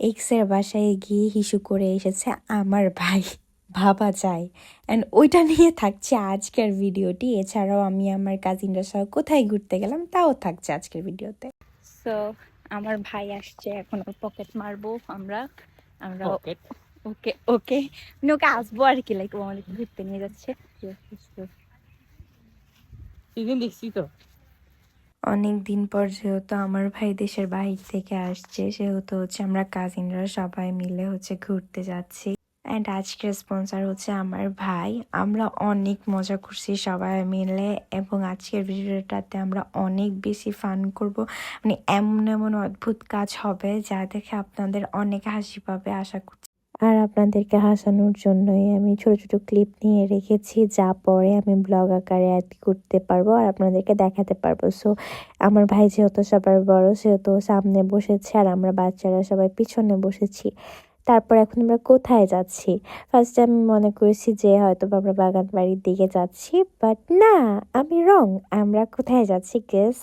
এক্সের বাসায় গিয়ে হিসু করে এসেছে আমার ভাই ভাবা যায় অ্যান্ড ওইটা নিয়ে থাকছে আজকের ভিডিওটি। এছাড়াও আমি আমার কাজিনরা সহ কোথায় ঘুরতে গেলাম তাও থাকছে আজকের ভিডিওতে। সো আমার ভাই আসছে এখন ওর পকেট মারবো আমরা। আমরা পকেট ওকে ওকে। মানে ওকে আসব আর কি লাইক ও আমাদের ঘুরতে নিয়ে যাচ্ছে। দেখছি তো। অনেক দিন পর যেহেতু আমার ভাই দেশের বাহির থেকে আসছে, সেহেতু হচ্ছে আমরা কাজিনরা সবাই মিলে হচ্ছে ঘুরতে যাচ্ছি। অ্যান্ড আজকের স্পন্সর হচ্ছে আমার ভাই। আমরা অনেক মজা করছি সবাই মিলে এবং আজকের ভিডিওটাতে আমরা অনেক বেশি ফান করব। মানে এমন এমন অদ্ভুত কাজ হবে যা দেখে আপনাদের অনেক হাসি পাবে, আশা করছি। আর আপনাদেরকে হাসানোর জন্যই আমি ছোট ছোট ক্লিপ নিয়ে রেখেছি, যা পরে আমি ব্লগ আকারে অ্যাড করতে পারব আর আপনাদেরকে দেখাতে পারব। সো আমার ভাই যেহেতু সবার বড়, সেহেতু সামনে বসেছে আর আমরা বাচ্চারা সবাই পিছনে বসেছি। তারপর এখন আমরা কোথায় যাচ্ছি? ফার্স্টে আমি মনে করেছি যে হয়তো আমরা বাগান বাড়ির দিকে যাচ্ছি বাট না, আমি রং আমরা কোথায় যাচ্ছি গেস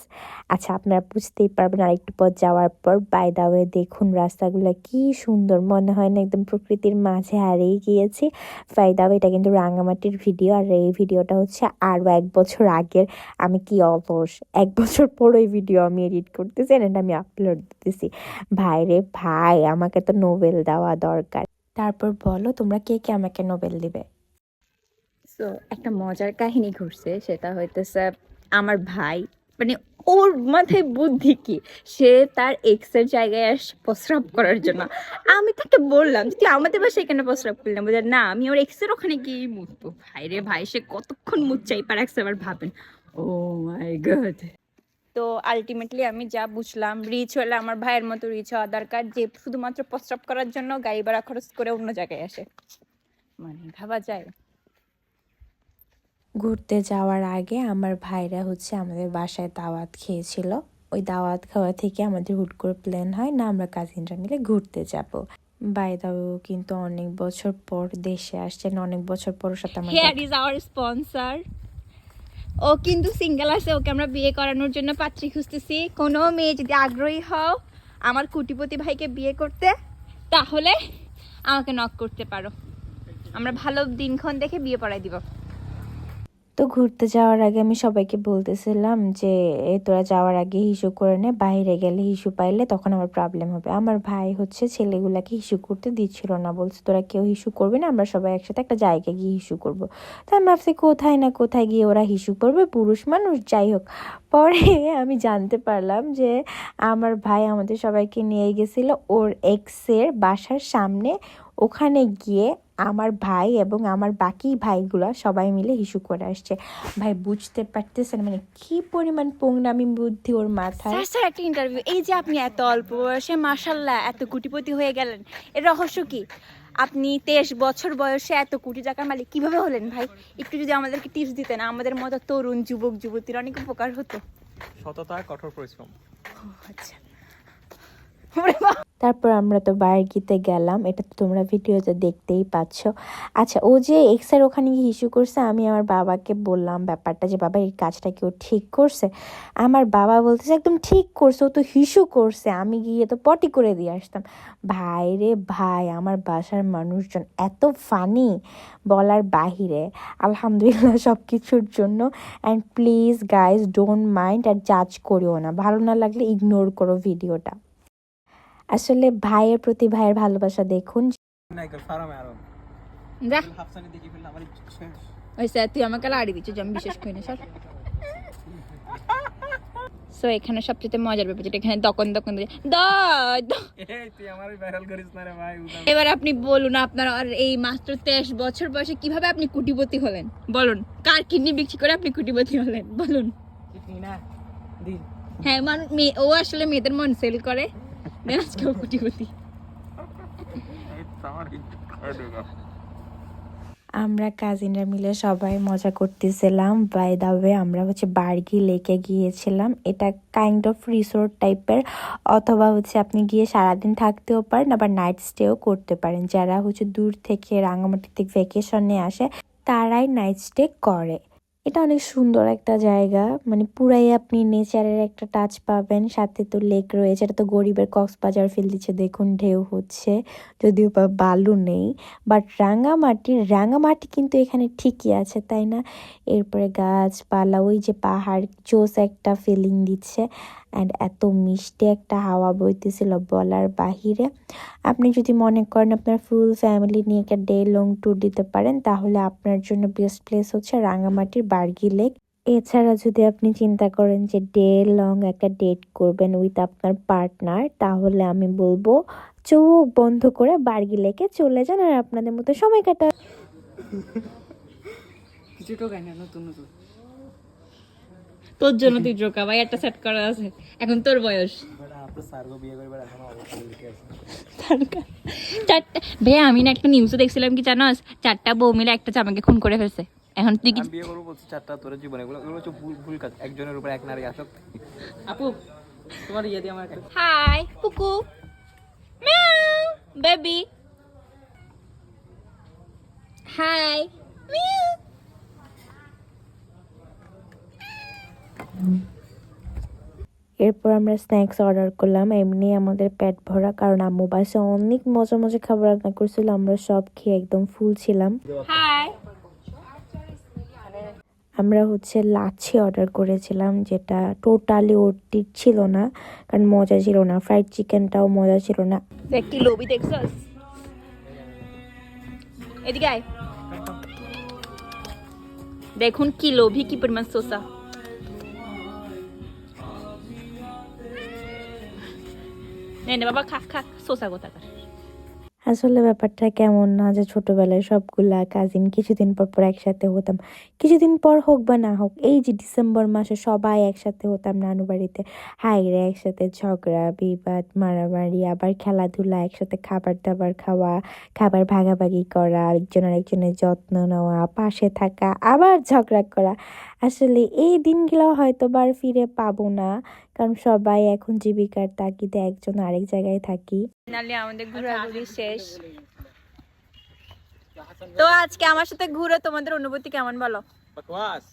আচ্ছা আপনারা বুঝতেই পারবেন আর একটু পর যাওয়ার পর। বাই দা ওয়ে দেখুন রাস্তাগুলো কি সুন্দর। মনে হয় না একদম প্রকৃতির মাঝে হারিয়ে গিয়েছি। বাই দা এটা কিন্তু রাঙামাটির ভিডিও আর এই ভিডিওটা হচ্ছে আরও এক বছর আগের। আমি কি অলস? এক বছর পর ওই ভিডিও আমি এডিট করতেছি and আমি আপলোড দিতেছি। ভাই রে ভাই, আমাকে তো নোবেল দেওয়া দরকার। তারপর বলো তোমরা কে কে আমাকে নোবেল দিবে। সো একটা মজার কাহিনী ঘটছে সেটা হইতেছে, আমার ভাই মানে ওর মাথায় বুদ্ধি কি? সে তার এক্সের জায়গায় আস প্রস্রাব করার জন্য। আমি তাকে বললাম যে তুই আমাদের বাসায় এখানে প্রস্রাব করলাম বলে না, আমি ওর এক্সের ওখানে গিয়ে মুতবো। ভাই রে ভাই, সে কতক্ষণ মুচ্চাই পার একশো আবার ভাবেন। ও মাই গড তো আলটিমেটলি আমি যা বুঝলাম রিচ হলে আমার ভাইয়ের মতো রিচ হওয়া দরকার যে শুধুমাত্র প্রস্রাব করার জন্য গাড়ি ভাড়া খরচ করে অন্য জায়গায় আসে। মানে ভাবা যায়। ঘুরতে যাওয়ার আগে আমার ভাইরা হচ্ছে আমাদের বাসায় দাওয়াত খেয়েছিল। ওই দাওয়াত খাওয়া থেকে আমাদের হুট করে প্ল্যান হয় না আমরা কাজিনরা মিলে ঘুরতে যাব। বাইদাও কিন্তু অনেক বছর পর দেশে আসছেন অনেক বছর পর সাথে আমার হেয়ার ইজ আওয়ার স্পন্সর ও কিন্তু সিঙ্গেল আছে, ওকে আমরা বিয়ে করানোর জন্য পাত্রী খুঁজতেছি। কোনো মেয়ে যদি আগ্রহী হও আমার কুটিপতি ভাইকে বিয়ে করতে, তাহলে আমাকে নক করতে পারো। আমরা ভালো দিনক্ষণ দেখে বিয়ে পড়াই দিব। তো ঘুরতে যাওয়ার আগে আমি সবাইকে বলতেছিলাম যে তোরা যাওয়ার আগে হিসু করে নে, বাইরে গেলে হিসু পাইলে তখন আমার প্রবলেম হবে। আমার ভাই হচ্ছে ছেলেগুলাকে হিসু করতে দিচ্ছিল না, বলছে, তোরা কেউ হিসু করবে না, আমরা সবাই একসাথে একটা জায়গায় গিয়ে হিসু করব। তো আমি ভাবছি, কোথায় না কোথায় গিয়ে ওরা হিসু করবে? পুরুষ মানুষ, যাই হোক। পরে আমি জানতে পারলাম যে, আমার ভাই আমাদের সবাইকে নিয়ে গেছিল ওর এক্সের বাসার সামনে। ওখানে গিয়ে আমার ভাই এবং আমার বাকি ভাইগুলো সবাই মিলে হিসু করে আসছে। ভাই বুঝতে পারতেছেন? মানে কি পরিমাণ পোংরামি বুদ্ধি ওর মাথায়? স্যার স্যার একটা ইন্টারভিউ এই যে আপনি এত অল্প বয়সে মাসাল্লাহ এত কোটিপতি হয়ে গেলেন। এর রহস্য কি? আপনি তেইশ বছর বয়সে এত কোটি টাকার মালিক কীভাবে হলেন ভাই? একটু যদি আমাদেরকে টিপস দিতেন আমাদের মতো তরুণ যুবক যুবতীর অনেক উপকার হতো। সততা কঠোর পরিশ্রম। আচ্ছা। তারপর আমরা তো বার্গিতে গেলাম, এটা তো তোমরা ভিডিওতে দেখতেই পাচ্ছ। আচ্ছা ও যে এক্সের ওখানে গিয়ে হিসু করছে, আমি আমার বাবাকে বললাম ব্যাপারটা যে, বাবা, এই কাজটা কেউ ঠিক করছে? আমার বাবা বলতেছে, একদম ঠিক করছে, ও তো হিসু করছে। আমি গিয়ে তো পটি করে দিয়ে আসতাম। ভাই রে ভাই, আমার বাসার মানুষজন এত ফানি বলার বাহিরে। আলহামদুলিল্লাহ সব কিছুর জন্য। And please guys don't mind আর জাজ করিও না। ভালো না লাগলে ইগনোর করো ভিডিওটা। আসলে ভাইয়ের প্রতি ভাইয়ের ভালোবাসা দেখুন। তুই আমাকে লাড়ি দিচ্ছিস আমি বিশেষ করি না সর। সো এখানে সবচেয়ে মজার ব্যাপার যেটা এখানে দকন দকন এবার আপনি বলুন আপনার আর এই মাত্র তেইশ বছর বয়সে কীভাবে আপনি কুটিপতি হলেন? বলুন কার কিডনি বিক্রি করে আপনি কুটিপতি হলেন? বলুন। হ্যাঁ মান ও আসলে মেয়েদের মন সেল করে। দেন ও কুটিপতি এই আমরা কাজিনরা মিলে সবাই মজা করতেছিলাম। বাই দা ওয়ে আমরা হচ্ছে বার্গি লেকে গিয়েছিলাম। এটা কাইন্ড অফ রিসোর্ট টাইপের অথবা হচ্ছে আপনি গিয়ে সারাদিন থাকতেও পারেন, আবার নাইট স্টেও করতে পারেন। যারা হচ্ছে দূর থেকে রাঙামাটি থেকে ভ্যাকেশনে আসে, তারাই নাইট স্টে করে। এটা অনেক সুন্দর একটা জায়গা। মানে পুরাই আপনি নেচারের একটা টাচ পাবেন। সাথে তো লেক রয়েছে। এটা তো গরিবের কক্সবাজার ফিল দিচ্ছে। দেখুন ঢেউ হচ্ছে। যদিও বালু নেই। বাট রাঙামাটি রাঙামাটি কিন্তু এখানে ঠিকই আছে, তাই না? এরপরে গাছপালা, ওই যে পাহাড় জোস একটা ফিলিং দিচ্ছে। অ্যান্ড এত মিষ্টি একটা হাওয়া বইতেছিল বলার বাহিরে। আপনি যদি মনে করেন আপনার ফুল ফ্যামিলি নিয়ে একটা ডে লং ট্যুর দিতে পারেন, তাহলে আপনার জন্য বেস্ট প্লেস হচ্ছে রাঙামাটির বার্গি লেক। এছাড়া যদি আপনি চিন্তা করেন যে ডে লং একটা ডেট করবেন উইথ আপনার পার্টনার তাহলে আমি বলব চোখ বন্ধ করে বার্গি লেকে চলে যান আর আপনাদের মতো সময় কাটা নতুন নতুন। তোর জন্য তুই জোকা ভাই একটা সেট করা আছে। এখন তোর বয়স। চারটা ভাইয়া আমি না একটা নিউজে দেখছিলাম কি জানোস? চারটা বউ মিলে একটা জামাকে খুন করে ফেলছে। এখন তুই কি বিয়ে করব বলছি চারটা তোর জীবনে। এগুলো এগুলো হচ্ছে ভুল ভুল কাজ। একজনের উপর এক নারী আসক আপু তোমার ইয়ে দিয়ে আমার হাই কুকু মিয়াও বেবি। High Miao. এরপর আমরা স্ন্যাক্স অর্ডার করলাম। এমনি আমাদের পেট ভরা কারণ আম্মু বাসে অনেক মজা মজা খাবার রান্না করছিল। আমরা সব খেয়ে একদম ফুল ছিলাম। আমরা হচ্ছে লাচ্ছি অর্ডার করেছিলাম যেটা টোটালি ওটি ছিল না কারণ মজা ছিল না। ফ্রাইড চিকেনটাও মজা ছিল না। দেখছস এদিকে দেখুন কি লোভী কি পরিমাণ সোসা। বাবা, খা খা সোসা কোথাকার। আসলে ব্যাপারটা কেমন না যে ছোটবেলায় সবগুলা কাজিন কিছুদিন পর পর একসাথে হতাম। কিছুদিন পর হোক বা না হোক, এই যে ডিসেম্বর মাসে সবাই একসাথে হতাম নানু বাড়িতে। হাইরে একসাথে ঝগড়া, বিবাদ, মারামারি, আবার খেলাধুলা, একসাথে খাবার দাবার খাওয়া, খাবার ভাগাভাগি করা, একজন আরেকজনের যত্ন নেওয়া, পাশে থাকা, আবার ঝগড়া করা। আসলে এই দিনগুলো হয়তো বার ফিরে পাবো না কারণ সবাই এখন জীবিকার তাগিদে একজন আরেক জায়গায় থাকি। ফাইনালি আমাদের ঘোরাঘুরি শেষ। তো আজকে আমার সাথে ঘুরে তোমাদের অনুভূতি কেমন বলো? বকওয়াস